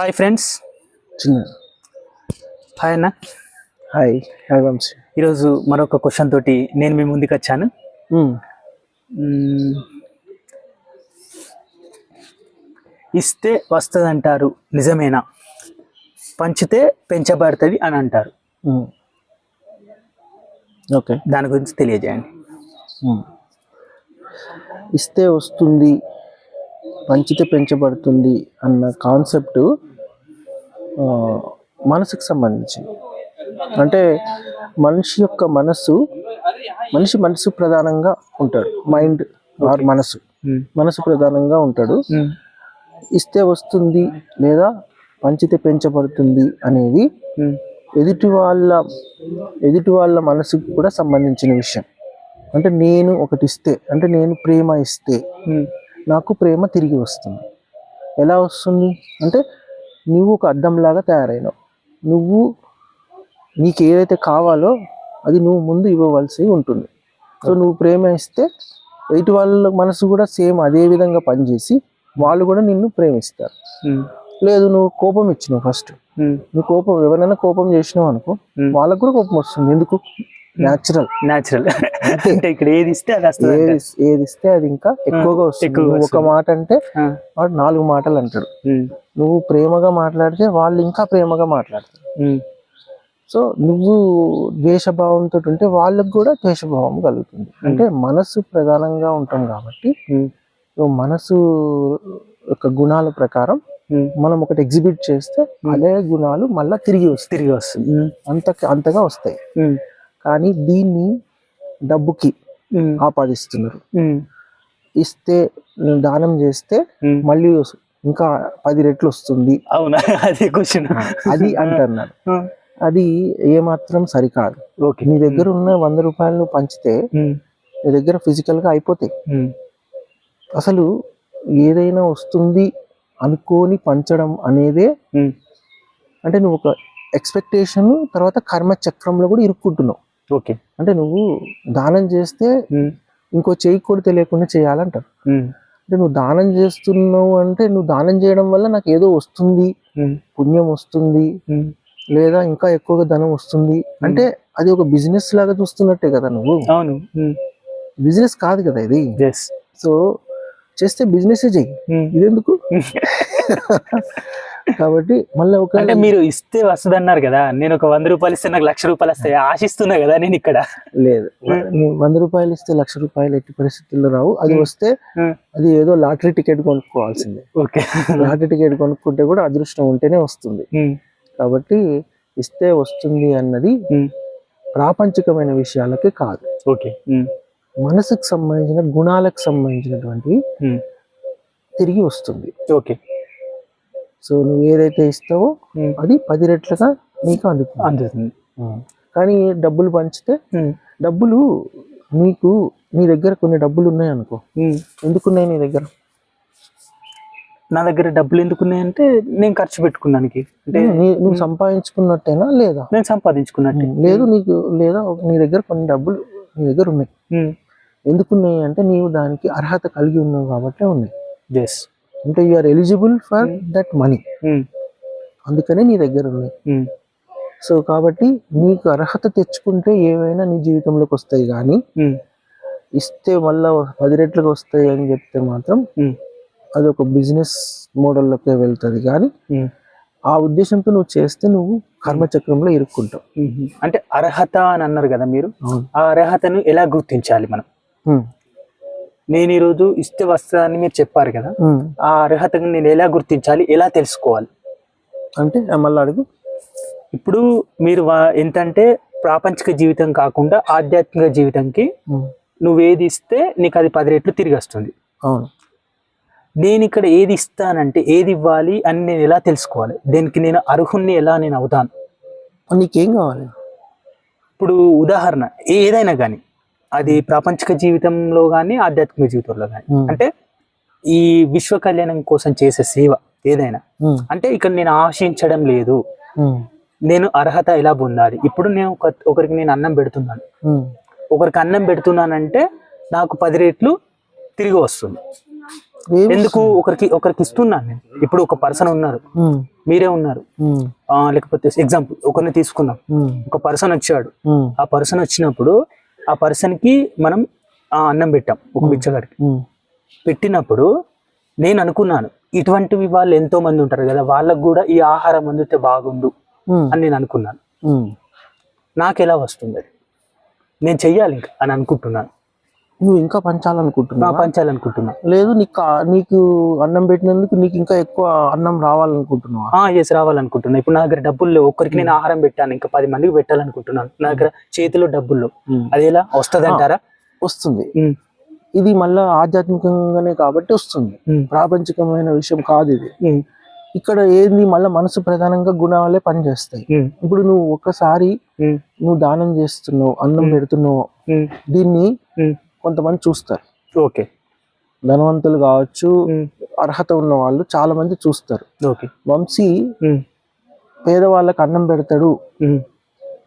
Hi friends చిన్న hi అన్న hi hi Vamshi ఈరోజు మరొక క్వశ్చన్ తోటి నేను మీ ముందుకు వచ్చాను మ్మ్. మ్మ్. ఇస్తే వస్తుంది అంటారు నిజమేనా పంచితే పెంచబడుతుంది అని అంటారు. ఓకే దాని గురించి తెలియజేయండి. ఇస్తే వస్తుంది పంచితే పెంచబడుతుంది అన్న కాన్సెప్ట్ మనసుకు సంబంధించింది అంటే మనిషి యొక్క మనసు మనిషి మనసు ప్రధానంగా ఉంటాడు మైండ్ ఆర్ మనసు. మనసు ప్రధానంగా ఉంటాడు మ్మ్. ఇస్తే వస్తుంది లేదా పంచితే పెంచబడుతుంది అనేది మ్మ్. ఎదుటి వాళ్ళ ఎదుటి వాళ్ళ మనసుకు కూడా సంబంధించిన విషయం అంటే నేను ఒకటి ఇస్తే అంటే నేను ప్రేమ ఇస్తే మ్మ్. నాకు ప్రేమ తిరిగి వస్తుంది. ఎలా వస్తుంది? అంటే నువ్వు ఒక అద్దంలాగా తయారైనావు. నువ్వు నీకు ఏదైతే కావాలో అది నువ్వు ముందు ఇవ్వవలసి ఉంటుంది. సో నువ్వు ప్రేమ ఇస్తే ఎదుటి వాళ్ళ మనసు కూడా సేమ్ అదే విధంగా పనిచేసి వాళ్ళు కూడా నిన్ను ప్రేమిస్తారు. లేదు నువ్వు కోపం ఇచ్చినావు ఫస్ట్. నువ్వు కోపం ఎవరైనా కోపం చేసినావు అనుకో. వాళ్ళకు కూడా కోపం వస్తుంది. ఎందుకు? న్యాచురల్ న్యాచురల్ అంటే ఇక్కడ ఏది ఇస్తే అది వస్తుంది ఏది ఇస్తే అది ఇంకా ఎక్కువగా వస్తుంది ఎక్కువగా నువ్వు ఒక మాట అంటే ఆ. వాడు నాలుగు మాటలు అంటాడు. నువ్వు ప్రేమగా మాట్లాడితే వాళ్ళు ఇంకా ప్రేమగా మాట్లాడతారు. సో నువ్వు ద్వేషభావంతో ఉంటే వాళ్ళకు కూడా ద్వేషభావం కలుగుతుంది అంటే మనసు ప్రధానంగా ఉంటాం కాబట్టి. నువ్వు మనసు యొక్క గుణాల ప్రకారం. మనం ఒకటి ఎగ్జిబిట్ చేస్తే అదే గుణాలు మళ్ళా తిరిగి వస్తాయి తిరిగి వస్తుంది. అంత అంతగా వస్తాయి. కానీ దీన్ని డబ్బుకి. ఆపాదిస్తున్నారు. ఇస్తే దానం చేస్తే. మళ్ళీ ఇంకా పది రెట్లు వస్తుంది అవునా అదే క్వశ్చన్ అది అంటున్నారు అది ఏమాత్రం సరికాదు ఓకే నీ దగ్గర ఉన్న వంద రూపాయలు పంచితే. నీ దగ్గర ఫిజికల్గా అయిపోతాయి. అసలు ఏదైనా వస్తుంది అనుకోని పంచడం అనేదే. అంటే నువ్వు ఒక ఎక్స్పెక్టేషన్ తర్వాత కర్మ చక్రంలో కూడా ఇరుక్కుంటున్నావు ఓకే. అంటే నువ్వు దానం చేస్తే. ఇంకో చేయి కూడా తెలియకుండా చేయాలంటారు. అంటే నువ్వు దానం చేస్తున్నావు అంటే నువ్వు దానం చేయడం వల్ల నాకు ఏదో వస్తుంది. పుణ్యం వస్తుంది. లేదా ఇంకా ఎక్కువగా ధనం వస్తుంది. అంటే అది ఒక బిజినెస్ లాగా చూస్తున్నట్టే కదా నువ్వు. అవును. బిజినెస్ కాదు కదా ఇది. సో చేస్తే బిజినెస్ చెయ్యి. ఇదెందుకు? కాబట్టి మళ్ళీ ఒక అంటే మీరు ఇస్తే వస్తుంది అన్నారు కదా నేను ఒక వంద రూపాయలు ఇస్తే నాకు లక్ష రూపాయలు వస్తాయి? ఆశిస్తున్నా కదా నేను ఇక్కడ. లేదు. వంద రూపాయలు ఇస్తే లక్ష రూపాయలు ఎట్టి పరిస్థితుల్లో రావు. అది వస్తే. అది ఏదో లాటరీ టికెట్ కొనుక్కోవాల్సిందే. ఓకే. లాటరీ టికెట్ కొనుక్కుంటే కూడా అదృష్టం ఉంటేనే వస్తుంది. కాబట్టి ఇస్తే వస్తుంది అన్నది. ప్రాపంచికమైన విషయాలకి కాదు. ఓకే. మనసుకు సంబంధించిన గుణాలకు సంబంధించినటువంటి. తిరిగి వస్తుంది. ఓకే. సో నువ్వు ఏదైతే ఇస్తావో. అది పది రెట్లుగా నీకు అందుతుంది. అందుతుంది. కానీ డబ్బులు పంచితే. డబ్బులు నీకు నీ దగ్గర కొన్ని డబ్బులు ఉన్నాయి అనుకో. ఎందుకున్నాయి నీ దగ్గర? నా దగ్గర డబ్బులు ఎందుకున్నాయంటే నేను ఖర్చు పెట్టుకున్నానికి. అంటే నువ్వు సంపాదించుకున్నట్టేనా లేదా? నేను సంపాదించుకున్నట్టు. లేదు నీకు లేదా నీ దగ్గర కొన్ని డబ్బులు నీ దగ్గర ఉన్నాయి. ఎందుకున్నాయి అంటే నీవు దానికి అర్హత కలిగి ఉన్నావు కాబట్టి ఉన్నాయి. ఎస్ అంటే you are eligible for that money. అందుకనే నీ దగ్గర ఉన్నాయి. సో కాబట్టి నీకు అర్హత తెచ్చుకుంటే ఏవైనా నీ జీవితంలోకి వస్తాయి కానీ మ్మ్. ఇస్తే మళ్ళా పది రెట్లుగా వస్తాయి అని చెప్తే మాత్రం మ్మ్. అది ఒక బిజినెస్ మోడల్లోకి వెళ్తుంది కానీ. ఆ ఉద్దేశంతో నువ్వు చేస్తే నువ్వు కర్మచక్రంలో ఇరుక్కుంటావు. అంటే అర్హత అని అన్నారు కదా మీరు ఆ అర్హతను ఎలా గుర్తించాలి మనం నేను ఈరోజు ఇస్తే వస్తా అని మీరు చెప్పారు కదా. ఆ అర్హతను నేను ఎలా గుర్తించాలి ఎలా తెలుసుకోవాలి? అంటే మళ్ళీ అడుగు. ఇప్పుడు మీరు ఎంతంటే ప్రాపంచిక జీవితం కాకుండా ఆధ్యాత్మిక జీవితంకి ఉమ్, నువ్వు ఏది ఇస్తే నీకు అది పది రెట్లు తిరిగి వస్తుంది. అవును. నేను ఇక్కడ ఏది ఇస్తానంటే ఏది ఇవ్వాలి అని నేను ఎలా తెలుసుకోవాలి? దీనికి నేను అర్హుణ్ణి ఎలా నేను అవుతాను? నీకేం కావాలి? ఇప్పుడు ఉదాహరణ ఏదైనా కానీ అది ప్రాపంచిక జీవితంలో కానీ ఆధ్యాత్మిక జీవితంలో కానీ అంటే ఈ విశ్వ కళ్యాణం కోసం చేసే సేవ ఏదైనా. అంటే ఇక్కడ నేను ఆశించడం లేదు. నేను అర్హత ఎలా పొందాలి? ఇప్పుడు నేను ఒక ఒకరికి నేను అన్నం పెడుతున్నాను. ఒకరికి అన్నం పెడుతున్నానంటే నాకు పది రెట్లు తిరిగి వస్తుంది. ఎందుకు? ఒకరికి ఒకరికి ఇస్తున్నాను నేను. ఇప్పుడు ఒక పర్సన్ ఉన్నారు. మీరే ఉన్నారు. లేకపోతే ఎగ్జాంపుల్ ఒకరిని తీసుకుందాం. ఉమ్, ఒక పర్సన్ వచ్చాడు. ఆ పర్సన్ వచ్చినప్పుడు ఆ పర్సన్కి మనం ఆ అన్నం పెట్టాం ఒక బిచ్చగాడికి. పెట్టినప్పుడు నేను అనుకున్నాను ఇటువంటివి వాళ్ళు ఎంతో మంది ఉంటారు కదా వాళ్ళకు కూడా ఈ ఆహారం అందితే బాగుండు అని నేను అనుకున్నాను. నాకు ఎలా వస్తుంది అది? నేను చెయ్యాలి ఇంకా అని అనుకుంటున్నాను. నువ్వు ఇంకా నా పంచాలనుకుంటున్నావా పంచాలనుకుంటున్నా. లేదు నీకు నీకు అన్నం పెట్టినందుకు నీకు ఇంకా ఎక్కువ అన్నం రావాలనుకుంటున్నావా? ఎస్ రావాలనుకుంటున్నా. ఇప్పుడు నా దగ్గర డబ్బులు లేవు. ఒక్కరికి నేను ఆహారం పెట్టాను. ఇంకా పది మందికి పెట్టాలనుకుంటున్నాను. నా దగ్గర చేతిలో డబ్బులు. అది ఎలా? వస్తుంది అంటారా? వస్తుంది. ఇది మళ్ళా ఆధ్యాత్మికంగానే కాబట్టి వస్తుంది. ప్రాపంచికమైన విషయం కాదు ఇది. ఇక్కడ ఏంది? మళ్ళీ మనసు ప్రధానంగా గుణాలే పనిచేస్తాయి. ఇప్పుడు నువ్వు ఒక్కసారి నువ్వు దానం చేస్తున్నావు అన్నం పెడుతున్నావు. దీన్ని కొంతమంది చూస్తారు. ఓకే. ధనవంతులు కావచ్చు అర్హత ఉన్న వాళ్ళు చాలా మంది చూస్తారు. ఓకే. వంశీ పేదవాళ్ళకి అన్నం పెడతాడు.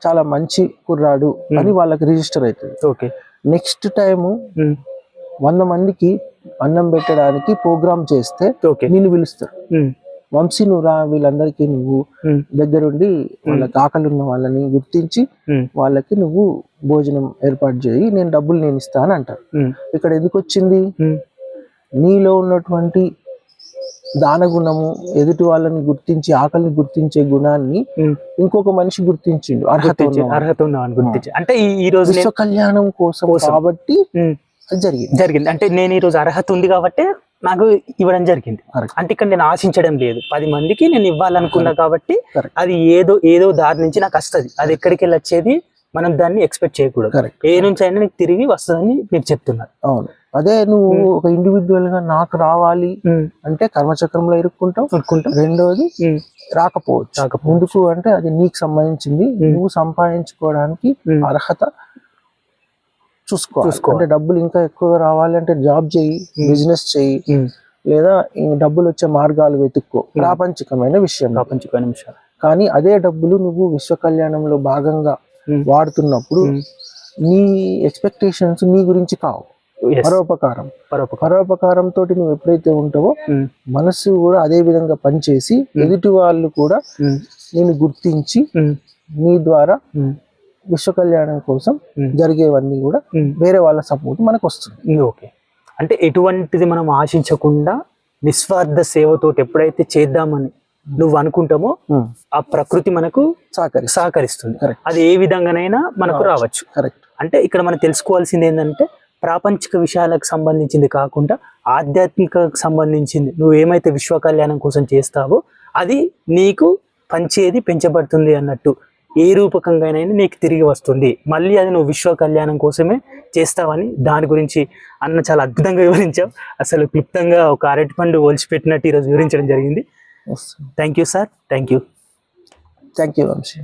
చాలా మంచి కుర్రాడు అని వాళ్ళకి రిజిస్టర్ అవుతుంది. ఓకే. నెక్స్ట్ టైము వంద మందికి అన్నం పెట్టడానికి ప్రోగ్రామ్ చేస్తే నిన్ను పిలుస్తారు. వంశీ వీళ్ళందరికీ నువ్వు దగ్గరుండి వాళ్ళకి ఆకలి ఉన్న వాళ్ళని గుర్తించి వాళ్ళకి నువ్వు భోజనం ఏర్పాటు చేయి నేను డబ్బులు నేను ఇస్తాను అంటారు. ఇక్కడ ఎందుకు వచ్చింది? నీలో ఉన్నటువంటి దాన గుణము ఎదుటి వాళ్ళని గుర్తించి ఆకలిని గుర్తించే గుణాన్ని ఇంకొక మనిషి గుర్తించిండు అర్హత. అర్హత గుర్తించి. అంటే ఈ రోజు విశ్వ కళ్యాణం కోసం. కాబట్టి జరిగింది. జరిగింది. అంటే నేను ఈ రోజు అర్హత ఉంది కాబట్టి నాకు ఇవ్వడం జరిగింది. అంటే ఇక్కడ నేను ఆశించడం లేదు. పది మందికి నేను ఇవ్వాలనుకున్నా కాబట్టి. అది ఏదో ఏదో దారి నుంచి నాకు వస్తుంది. అది ఎక్కడికి వెళ్ళి వచ్చేది మనం దాన్ని ఎక్స్పెక్ట్ చేయకూడదు. కరెక్ట్ ఏ నుంచి అయినా నీకు తిరిగి వస్తుందని మీరు చెప్తున్నారు. అవును. అదే నువ్వు ఒక ఇండివిజువల్గా నాకు రావాలి అంటే కర్మచక్రంలో ఇరుక్కుంటావు. అనుకుంటా రెండోది రాకపోవచ్చు. ఎందుకు అంటే అది నీకు సంబంధించింది. నువ్వు సంపాదించుకోవడానికి అర్హత చూసుకోవాలి. అంటే డబ్బులు ఇంకా ఎక్కువ రావాలి అంటే జాబ్ చేయి బిజినెస్ చేయి లేదా డబ్బులు వచ్చే మార్గాలు వెతుక్కో. ప్రాపంచికమైన విషయం ప్రపంచమైన నిమిషాలు కానీ అదే డబ్బులు నువ్వు విశ్వ కళ్యాణంలో భాగంగా వాడుతున్నప్పుడు నీ ఎక్స్పెక్టేషన్స్ నీ గురించి కావు. పరోపకారం. పరోపకారం. తోటి నువ్వు ఎప్పుడైతే ఉంటావో మనసు కూడా అదే విధంగా పనిచేసి ఎదుటి వాళ్ళు కూడా నేను గుర్తించి నీ ద్వారా విశ్వ కళ్యాణం కోసం. జరిగేవన్నీ కూడా. వేరే వాళ్ళ సపోర్ట్ మనకు వస్తుంది. ఓకే. అంటే ఎటువంటిది మనం ఆశించకుండా నిస్వార్థ సేవతోటి ఎప్పుడైతే చేద్దామని నువ్వు అనుకుంటామో ఆ ప్రకృతి మనకు సహకరి సహకరిస్తుంది. అది ఏ విధంగానైనా మనకు రావచ్చు. కరెక్ట్ అంటే ఇక్కడ మనం తెలుసుకోవాల్సింది ఏంటంటే ప్రాపంచిక విషయాలకు సంబంధించింది కాకుండా ఆధ్యాత్మికకు సంబంధించింది నువ్వు ఏమైతే విశ్వ కళ్యాణం కోసం చేస్తావో అది నీకు పంచేది పెంచబడుతుంది అన్నట్టు. ఏ రూపకంగానైనా నీకు తిరిగి వస్తుంది. మళ్ళీ అది నువ్వు విశ్వ కళ్యాణం కోసమే చేస్తావని దాని గురించి అన్న చాలా అద్భుతంగా వివరించావు. అసలు క్లుప్తంగా ఒక అరటిపండు ఒలిచిపెట్టినట్టు ఈరోజు వివరించడం జరిగింది. Thank you sir thank you thank you Vamshi.